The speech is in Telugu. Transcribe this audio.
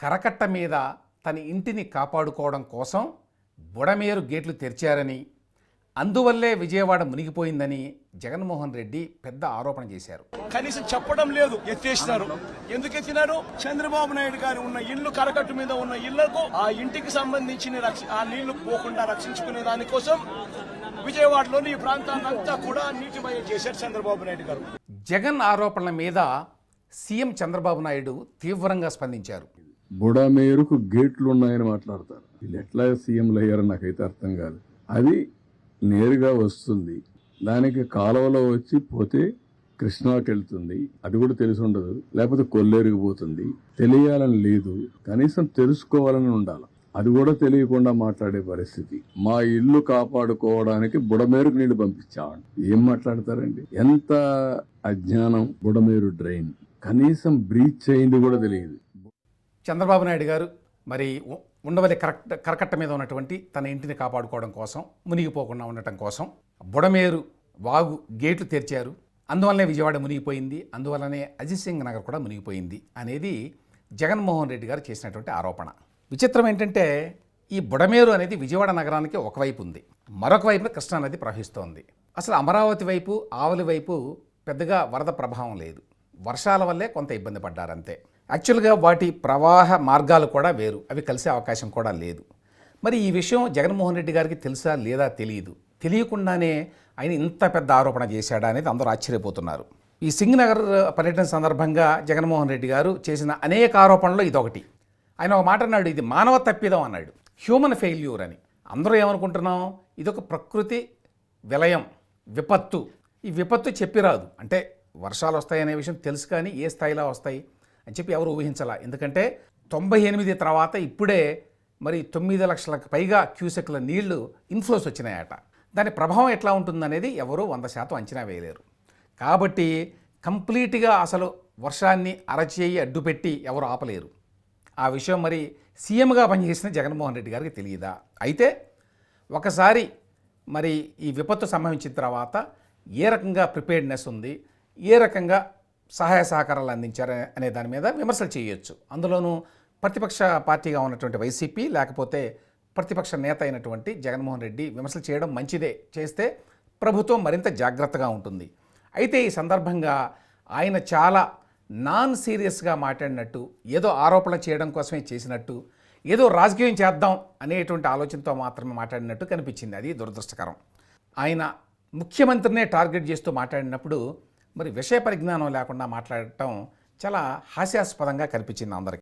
కరకట్ట మీద తన ఇంటిని కాపాడుకోవడం కోసం బుడమేరు గేట్లు తెరిచారని అందువల్లే విజయవాడ మునిగిపోయిందని జగన్మోహన్ రెడ్డి పెద్ద ఆరోపణ చేశారు. కనీసం చెప్పడం లేదు ఎత్తేసినారు. ఎందుకు ఎత్తినారు? చంద్రబాబు నాయుడు గారు ఉన్న ఇల్లు కరకట్టు మీద ఉన్న ఇళ్ళకు ఆ ఇంటికి సంబంధించిన ఆ నీళ్ళు పోకుండా రక్షించుకునే దానికోసం విజయవాడలోని ఈ ప్రాంతాన్నంతా కూడా నీటిమయం చేశారు చంద్రబాబు నాయుడు గారు. జగన్ ఆరోపణల మీద సీఎం చంద్రబాబు నాయుడు తీవ్రంగా స్పందించారు. బుడమేరుకు గేట్లు ఉన్నాయని మాట్లాడతారు. వీళ్ళు ఎట్లా సీఎంలు అయ్యారో నాకైతే అర్థం కాదు. అది నేరుగా వస్తుంది. దానికి కాలువలో వచ్చి పోతే కృష్ణాకి వెళ్తుంది. అది కూడా తెలిసి ఉండదు. లేకపోతే కొల్లేరుకు పోతుంది. తెలియాలని లేదు. కనీసం తెలుసుకోవాలని ఉండాలి. అది కూడా తెలియకుండా మాట్లాడే పరిస్థితి. మా ఇల్లు కాపాడుకోవడానికి బుడమేరుకు నీళ్ళు పంపించామండి. ఏం మాట్లాడతారండి? ఎంత అజ్ఞానం బుడమేరు డ్రైన్. కనీసం బ్రీచ్ అయింది కూడా తెలియదు. చంద్రబాబు నాయుడు గారు మరి ఉ- ఉండవల్లి కరెక్ట్ కరకట్ట మీద ఉన్నటువంటి తన ఇంటిని కాపాడుకోవడం కోసం మునిగిపోకుండా ఉండటం కోసం బుడమేరు వాగు గేట్లు తెరిచారు. అందువల్లనే విజయవాడ మునిగిపోయింది. అందువల్లనే అజిత్ సింగ్ నగర్ కూడా మునిగిపోయింది అనేది జగన్మోహన్ రెడ్డి గారు చేసినటువంటి ఆరోపణ. విచిత్రం ఏంటంటే ఈ బుడమేరు అనేది విజయవాడ నగరానికి ఒకవైపు ఉంది. మరొక వైపున కృష్ణానది ప్రవహిస్తోంది. అసలు అమరావతి వైపు ఆవలి వైపు పెద్దగా వరద ప్రభావం లేదు. వర్షాల వల్లే కొంత ఇబ్బంది పడ్డారంతే. యాక్చువల్గా వాటి ప్రవాహ మార్గాలు కూడా వేరు. అవి కలిసే అవకాశం కూడా లేదు. మరి ఈ విషయం జగన్మోహన్ రెడ్డి గారికి తెలుసా లేదా తెలియదు తెలియకుండానే ఆయన ఇంత పెద్ద ఆరోపణ చేశాడా అనేది అందరూ ఆశ్చర్యపోతున్నారు. ఈ సింగ్ నగర్ పర్యటన సందర్భంగా జగన్మోహన్ రెడ్డి గారు చేసిన అనేక ఆరోపణలు ఇదొకటి. ఆయన ఒక మాట అన్నాడు ఇది మానవ తప్పిదం అన్నాడు. హ్యూమన్ ఫెయిల్యూర్ అని. అందరూ ఏమనుకుంటున్నాం? ఇదొక ప్రకృతి విలయం విపత్తు. ఈ విపత్తు చెప్పిరాదు. అంటే వర్షాలు వస్తాయనే విషయం తెలుసు కానీ ఏ స్థాయిలో వస్తాయి? అని చెప్పి ఎవరు ఊహించాల. ఎందుకంటే తొంభై ఎనిమిది తర్వాత ఇప్పుడే మరి తొమ్మిది లక్షలకు పైగా క్యూసెక్ల నీళ్ళు ఇన్ఫ్లోస్ వచ్చినాయట. దాని ప్రభావం ఎట్లా ఉంటుందనేది ఎవరూ వంద శాతం అంచనా వేయలేరు. కాబట్టి కంప్లీట్గా అసలు వర్షాన్ని అరచేయి అడ్డుపెట్టి ఎవరు ఆపలేరు. ఆ విషయం మరి సీఎంగా పనిచేసిన జగన్మోహన్ రెడ్డి గారికి తెలియదా? అయితే ఒకసారి మరి ఈ విపత్తు సంభవించిన తర్వాత ఏ రకంగా ప్రిపేర్డ్నెస్ ఉంది? ఏ రకంగా సహాయ సహకారాలు అందించారు అనే దాని మీద విమర్శలు చేయొచ్చు. అందులోనూ ప్రతిపక్ష పార్టీగా ఉన్నటువంటి వైసీపీ లేకపోతే ప్రతిపక్ష నేత అయినటువంటి జగన్మోహన్ రెడ్డి విమర్శలు చేయడం మంచిదే. చేస్తే ప్రభుత్వం మరింత జాగ్రత్తగా ఉంటుంది. అయితే ఈ సందర్భంగా ఆయన చాలా నాన్ సీరియస్గా మాట్లాడినట్టు ఏదో ఆరోపణ చేయడం కోసమే చేసినట్టు ఏదో రాజకీయం చేద్దాం అనేటువంటి ఆలోచనతో మాత్రమే మాట్లాడినట్టు కనిపించింది. అది దురదృష్టకరం. ఆయన ముఖ్యమంత్రినే టార్గెట్ చేస్తూ మాట్లాడినప్పుడు మరి విషయ పరిజ్ఞానం లేకుండా మాట్లాడటం చాలా హాస్యాస్పదంగా కనిపించింది అందరికీ.